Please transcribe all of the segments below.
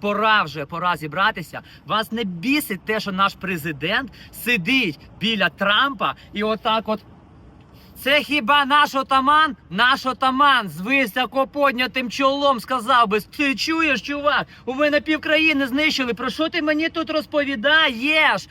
Пора вже пора зібратися. Вас не бісить те, що наш президент сидить біля Трампа і отак от. Це хіба наш отаман? Наш отаман з високо поднятим чолом сказав би: ти чуєш, чувак? У мене півкраїни знищили. Про що ти мені тут розповідаєш?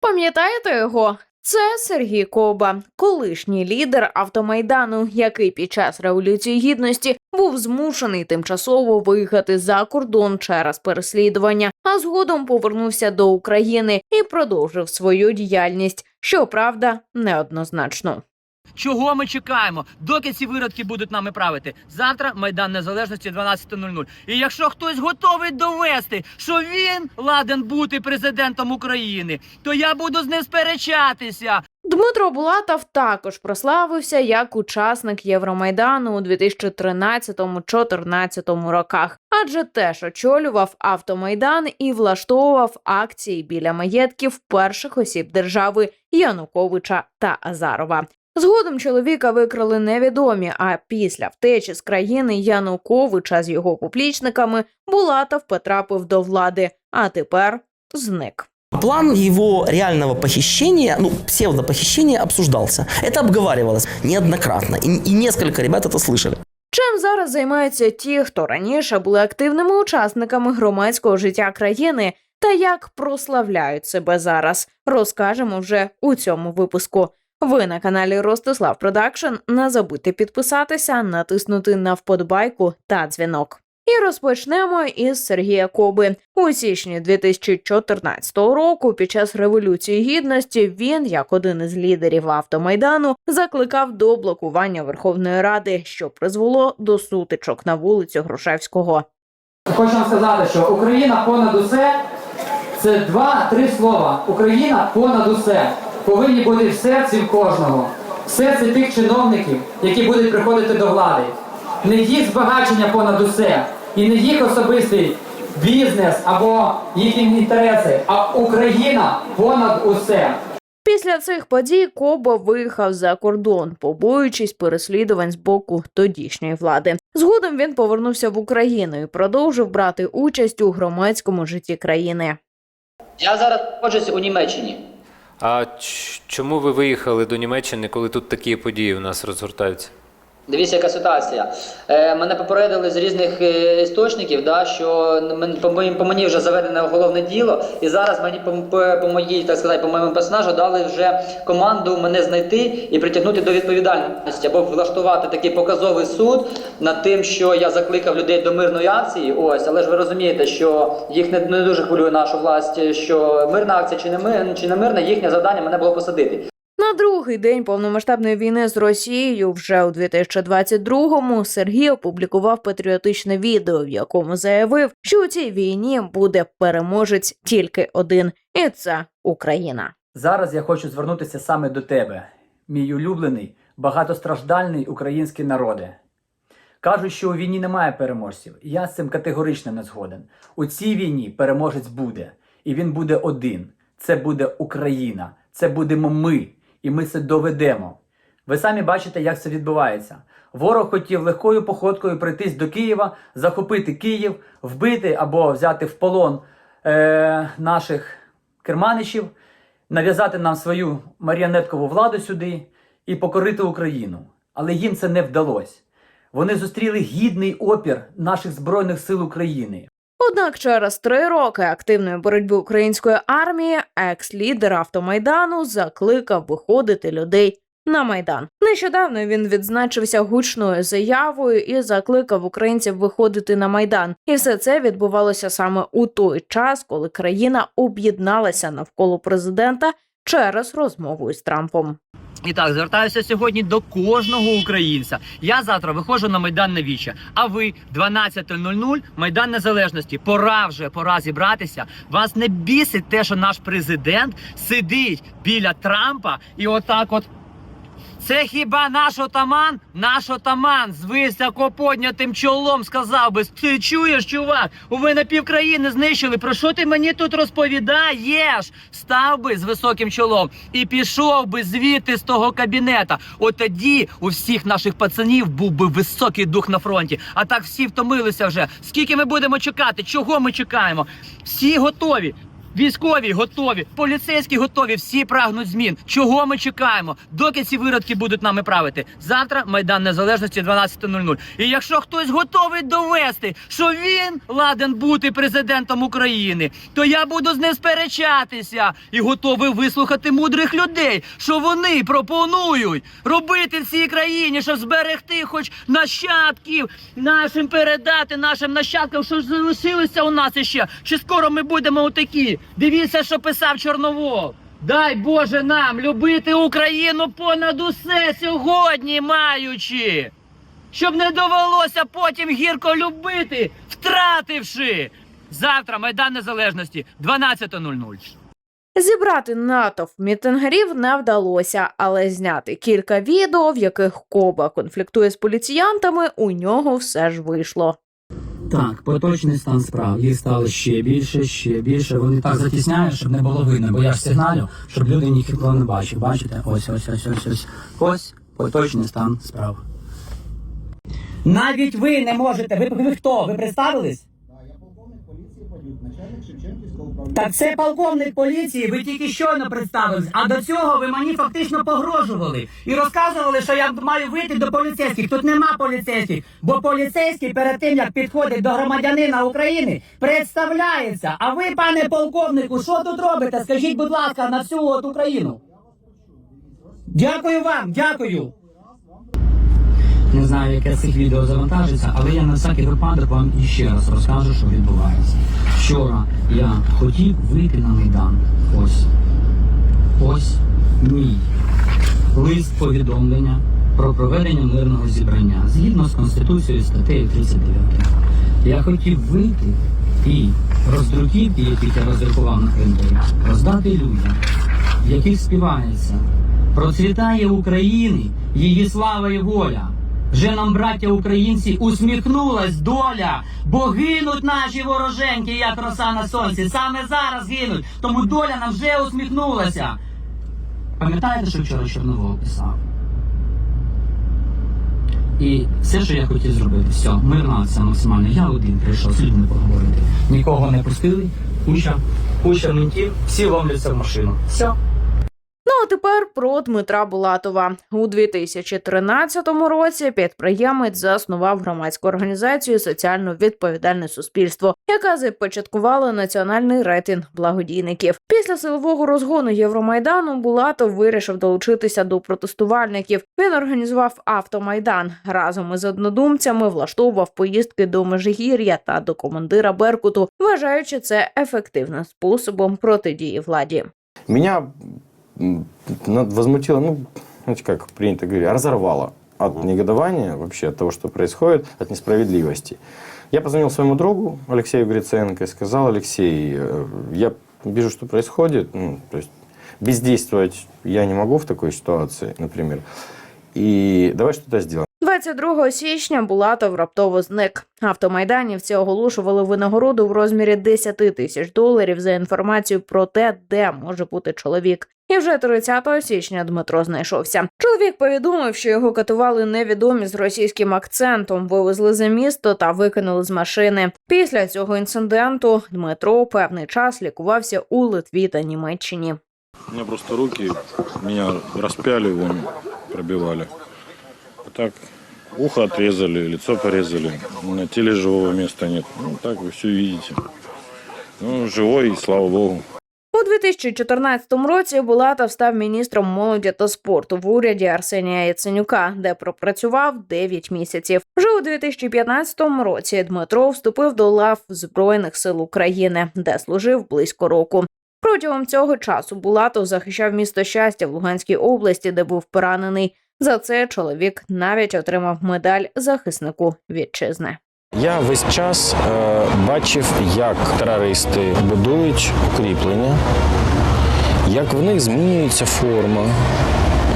Пам'ятаєте його? Це Сергій Коба, колишній лідер автомайдану, який під час революції гідності був змушений тимчасово виїхати за кордон через переслідування, а згодом повернувся до України і продовжив свою діяльність. Щоправда, неоднозначно. Чого ми чекаємо? Доки ці виродки будуть нами правити? Завтра Майдан Незалежності 12.00. І якщо хтось готовий довести, що він ладен бути президентом України, то я буду з ним сперечатися. Дмитро Булатов також прославився як учасник Євромайдану у 2013-2014 роках, адже теж очолював автомайдан і влаштовував акції біля маєтків перших осіб держави Януковича та Азарова. Згодом чоловіка викрали невідомі. А після втечі з країни Януковича з його поплічниками Булатов потрапив до влади, а тепер зник. План его реального похищения, ну, псевдопохищения обсуждался. Это обговаривалось неоднократно, и, и несколько ребят это слышали. Чим зараз займаються ті, хто раніше були активними учасниками громадського життя країни, та як прославляють себе зараз, розкажемо вже у цьому випуску. Ви на каналі Ростислав Продакшн. Не забудьте підписатися, натиснути на вподобайку та дзвінок. І розпочнемо із Сергія Коби. У січні 2014 року, під час революції гідності, він, як один із лідерів автомайдану, закликав до блокування Верховної Ради, що призвело до сутичок на вулицю Грушевського. Хочу вам сказати, що Україна понад усе це два-три слова. Україна понад усе повинні бути в серці в кожного. В серці тих чиновників, які будуть приходити до влади. Не їх збагачення понад усе, і не їх особистий бізнес або їхні інтереси, а Україна понад усе. Після цих подій Коба виїхав за кордон, побоюючись переслідувань з боку тодішньої влади. Згодом він повернувся в Україну і продовжив брати участь у громадському житті країни. Я зараз знаходжусь у Німеччині. А чому ви виїхали до Німеччини, коли тут такі події у нас розгортаються? Дивіться, яка ситуація. Е, мене попередили з різних е, істочників, да, що мен- по, по мені вже заведене уголовне діло, і зараз мені по, по, по моїй, так сказати, по моєму персонажу дали вже команду мене знайти і притягнути до відповідальності або влаштувати такий показовий суд над тим, що я закликав людей до мирної акції. Ось, але ж ви розумієте, що їх не, не дуже хвилює нашу власть, що мирна акція чи не мир, чи не мирна, їхнє завдання мене було посадити. Другий день повномасштабної війни з Росією, вже у 2022-му, Сергій опублікував патріотичне відео, в якому заявив, що у цій війні буде переможець тільки один, і це Україна. Зараз я хочу звернутися саме до тебе, мій улюблений, багатостраждальний український народе. Кажуть, що у війні немає переможців. Я з цим категорично не згоден. У цій війні переможець буде, і він буде один. Це буде Україна, це будемо ми, і ми це доведемо. Ви самі бачите, як це відбувається. Ворог хотів легкою походкою прийтись до Києва, захопити Київ, вбити або взяти в полон е, наших керманичів, нав'язати нам свою маріонеткову владу сюди і покорити Україну. Але їм це не вдалося. Вони зустріли гідний опір наших Збройних сил України. Однак через три роки активної боротьби української армії екс-лідер автомайдану закликав виходити людей на майдан. Нещодавно він відзначився гучною заявою і закликав українців виходити на майдан. І все це відбувалося саме у той час, коли країна об'єдналася навколо президента через розмову із Трампом. І так, звертаюся сьогодні до кожного українця. Я завтра виходжу на Майдан на Віче. А ви 12.00 Майдан Незалежності. Пора вже пора зібратися. Вас не бісить те, що наш президент сидить біля Трампа і отак от. Це хіба наш отаман? Наш отаман з високоподнятим чолом сказав би: ти чуєш, чувак? У мене півкраїни знищили. Про що ти мені тут розповідаєш? Став би з високим чолом і пішов би звідти з того кабінета. От тоді у всіх наших пацанів був би високий дух на фронті. А так всі втомилися вже. Скільки ми будемо чекати? Чого ми чекаємо? Всі готові. Військові готові, поліцейські готові, всі прагнуть змін. Чого ми чекаємо? Доки ці виродки будуть нами правити? Завтра Майдан Незалежності 12.00. І якщо хтось готовий довести, що він ладен бути президентом України, то я буду з ним сперечатися і готовий вислухати мудрих людей, що вони пропонують робити в цій країні, щоб зберегти хоч нащадків нашим передати нашим нащадкам, що ж залишилося у нас іще. Чи скоро ми будемо отакі? Дивіться, що писав Чорновол. Дай Боже нам любити Україну понад усе сьогодні маючи, щоб не довелося потім гірко любити, втративши. Завтра Майдан Незалежності 12.00. Зібрати натовп мітингарів не вдалося, але зняти кілька відео, в яких Коба конфліктує з поліціянтами, у нього все ж вийшло. Так, поточний стан справ. Їх стало ще більше, ще більше. Вони так затісняють, щоб не було видно, бо я ж сигналю, щоб люди ніхто не бачив. Бачите? Ось, ось, ось, ось, ось. Ось поточний стан справ. Навіть ви не можете. Ви, ви хто? Ви представились? Так це полковник поліції, ви тільки щойно представились, а до цього ви мені фактично погрожували і розказували, що я маю вийти до поліцейських. Тут нема поліцейських, бо поліцейський перед тим як підходить до громадянина України, представляється. А ви, пане полковнику, що тут робите? Скажіть, будь ласка, на всю от Україну. Дякую вам, дякую. Не знаю, яке з цих відео завантажиться, але я на всякий випадок вам іще раз розкажу, що відбувається. Вчора я хотів вийти на Майдан. Ось. Ось мій лист повідомлення про проведення мирного зібрання згідно з Конституцією статтею 39. Я хотів вийти і роздруківки, які я роздрукував на принтері, роздати людям, в яких співається Процвітає України, її слава і воля. Вже нам, браття українці, усміхнулась доля, бо гинуть наші вороженьки, як роса на сонці. Саме зараз гинуть, тому доля нам вже усміхнулася. Пам'ятаєте, що вчора Чорновол писав? І все, що я хотів зробити, все, мирна акція максимально. Я один прийшов з людьми поговорити. Нікого не пустили, куча, куча ментів, всі ломляться в машину. Все. А тепер про Дмитра Булатова. У 2013 році підприємець заснував громадську організацію Соціально відповідальне суспільство, яка започаткувала національний рейтинг благодійників. Після силового розгону Євромайдану Булатов вирішив долучитися до протестувальників. Він організував автомайдан разом із однодумцями, влаштовував поїздки до Межигір'я та до командира Беркуту, вважаючи це ефективним способом протидії владі. Меня возмутило, ну, знаете, как принято говорить, разорвало от негодования вообще, от того, что происходит, от несправедливости. Я позвонил своему другу Алексею Гриценко и сказал, Алексей, э, я вижу, что происходит, ну, то есть бездействовать я не могу в такой ситуации, например, и давай что-то сделаем. 22 січня Булатов раптово зник. Автомайданівці оголошували винагороду в розмірі 10 тисяч доларів за інформацію про те, де може бути чоловік. І вже 30 січня Дмитро знайшовся. Чоловік повідомив, що його катували невідомі з російським акцентом, вивезли за місто та викинули з машини. Після цього інциденту Дмитро певний час лікувався у Литві та Німеччині. У просто руки, меня распяли, вон, пробивали. Так, ухо отрезали, лицо порезали. На теле живого места нет. Ну, так вы все видите. Ну, живой, слава богу. У 2014 році Булатов став міністром молоді та спорту в уряді Арсенія Яценюка, де пропрацював 9 місяців. Вже у 2015 році Дмитро вступив до лав Збройних сил України, де служив близько року. Протягом цього часу Булатов захищав місто щастя в Луганській області, де був поранений. За це чоловік навіть отримав медаль захиснику вітчизни. Я весь час е, бачив, як терористи будують укріплення, як в них змінюється форма,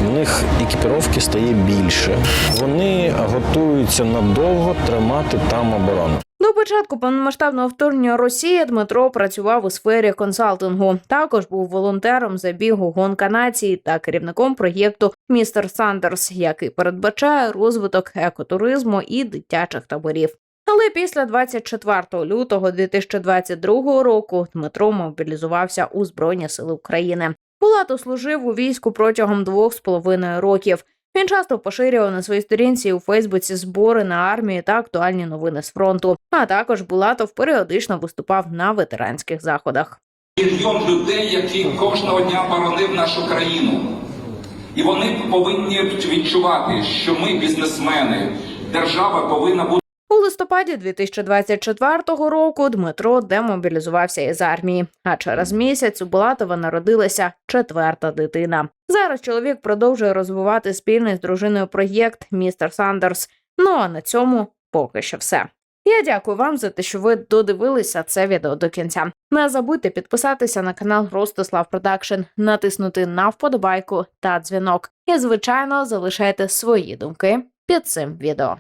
в них екіпіровки стає більше. Вони готуються надовго тримати там оборону. До початку повномасштабного вторгнення Росії Дмитро працював у сфері консалтингу. Також був волонтером забігу гонка нації та керівником проєкту Містер Сандерс, який передбачає розвиток екотуризму і дитячих таборів. Але після 24 лютого 2022 року Дмитро мобілізувався у Збройні Сили України. Булато служив у війську протягом двох з половиною років. Він часто поширював на своїй сторінці у Фейсбуці збори на армію та актуальні новини з фронту. А також Булатов періодично виступав на ветеранських заходах. мільйон людей, які кожного дня боронив нашу країну. І вони повинні відчувати, що ми, бізнесмени, держава повинна бути. Листопаді 2024 року Дмитро демобілізувався із армії. А через місяць у Булатова народилася четверта дитина. Зараз чоловік продовжує розвивати спільний з дружиною проєкт Містер Сандерс. Ну а на цьому поки що все. Я дякую вам за те, що ви додивилися це відео до кінця. Не забудьте підписатися на канал Ростислав Продакшн, натиснути на вподобайку та дзвінок. І, звичайно, залишайте свої думки під цим відео.